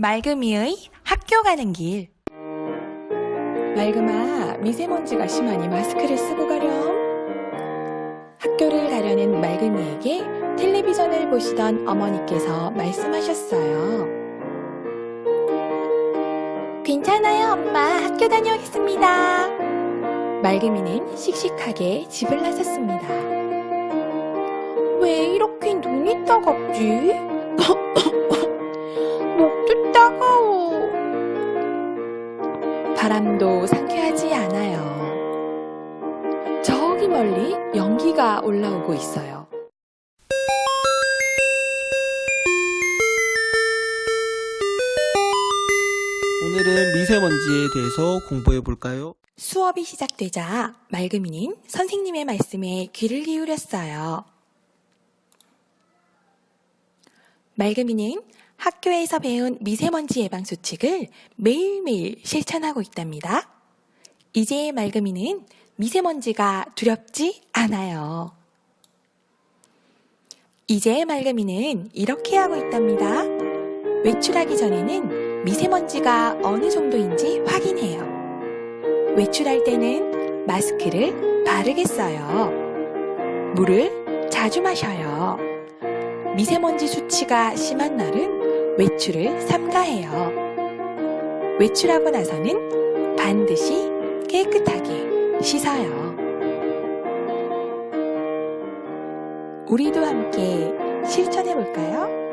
맑음이의 학교 가는 길. 맑음아, 미세먼지가 심하니 마스크를 쓰고 가렴. 학교를 가려는 맑음이에게 텔레비전을 보시던 어머니께서 말씀하셨어요. 괜찮아요, 엄마. 학교 다녀오겠습니다. 맑음이는 씩씩하게 집을 나섰습니다. 왜 이렇게 눈이 따갑지? 바람도 상쾌하지 않아요. 저기 멀리 연기가 올라오고 있어요. 오늘은 미세먼지에 대해서 공부해 볼까요? 수업이 시작되자 맑음이는 선생님의 말씀에 귀를 기울였어요. 맑음이는 학교에서 배운 미세먼지 예방 수칙을 매일매일 실천하고 있답니다. 이제 맑음이는 미세먼지가 두렵지 않아요. 이제 맑음이는 이렇게 하고 있답니다. 외출하기 전에는 미세먼지가 어느 정도인지 확인해요. 외출할 때는 마스크를 바르게 써요. 물을 자주 마셔요. 미세먼지 수치가 심한 날은 외출을 삼가해요. 외출하고 나서는 반드시 깨끗하게 씻어요. 우리도 함께 실천해 볼까요?